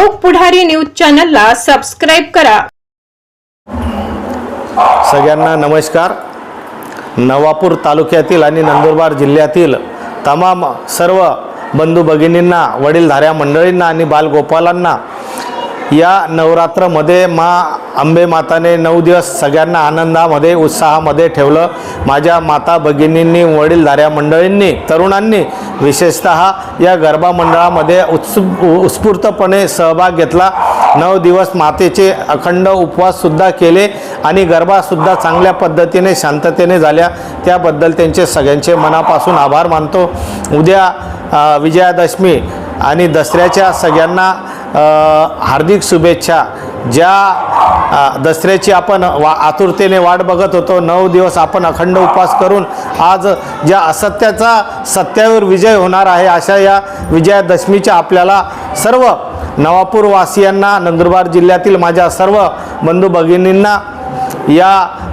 लोक पुढारी न्यूज चॅनलला सबस्क्राईब करा. सगळ्यांना नमस्कार. नवापूर तालुक्यातील आणि नंदुरबार जिल्ह्यातील तमाम सर्व बंधू भगिनींना वडीलधाऱ्या मंडळींना आणि बालगोपालांना या नवरात्रमध्ये मा अंबे माताने नऊ दिवस सगळ्यांना आनंदामध्ये उत्साहामध्ये ठेवलं. माझ्या माता भगिनींनी वडीलधाऱ्या मंडळींनी तरुणांनी विशेषत या गरबा मंडळामध्ये उत्सुक उत्स्फूर्तपणे सहभाग घेतला. नऊ दिवस मातेचे अखंड उपवाससुद्धा केले आणि गरबासुद्धा चांगल्या पद्धतीने शांततेने झाल्या. त्याबद्दल त्यांचे सगळ्यांचे मनापासून आभार मानतो. उद्या विजयादशमी आणि दसऱ्याच्या सगळ्यांना हार्दिक शुभेच्छा. ज्या दसऱ्याची आपण वा आतुरतेने वाट बघत होतो नऊ दिवस आपण अखंड उपवास करून आज ज्या असत्याचा सत्यावर विजय होणार आहे अशा या विजयादशमीच्या आपल्याला सर्व नवापूरवासियांना नंदुरबार जिल्ह्यातील माझ्या सर्व बंधू भगिनींना या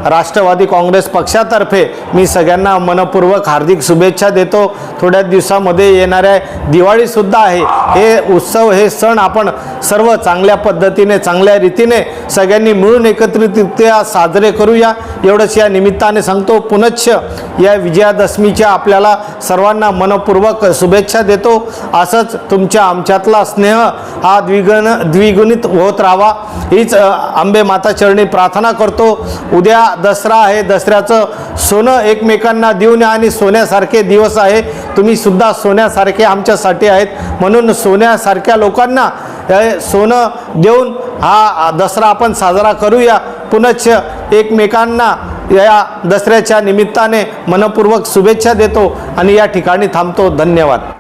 राष्ट्रवादी काँग्रेस पक्षातर्फे मी सगळ्यांना मनपूर्वक हार्दिक शुभेच्छा देतो. थोड्या दिवसामध्ये येणाऱ्या दिवाळीसुद्धा आहे. हे उत्सव हे सण आपण सर्व चांगल्या पद्धतीने चांगल्या रीतीने सगळ्यांनी मिळून एकत्रितरित्या साजरे करूया. एवढंच या निमित्ताने सांगतो. पुनश्च या विजयादशमीच्या आपल्याला सर्वांना मनपूर्वक शुभेच्छा देतो. असंच तुमच्या आमच्यातला स्नेह हा द्विगुण द्विगुणित होत राहावा. हीच आंबे माता चरणी प्रार्थना करतो. उद्या दसरा आहे दसऱ्याचं सोनं एकमेकांना देऊन या आणि सोन्यासारखे दिवस आहे. तुम्ही सुद्धा सोन्यासारखे आमच्यासाठी आहेत. म्हणून सोन्यासारख्या लोकांना सोनं देऊन हा दसरा आपण साजरा करूया. पुनश्च एकमेकांना या दसऱ्याच्या निमित्ताने मनपूर्वक शुभेच्छा देतो आणि या ठिकाणी थांबतो. धन्यवाद.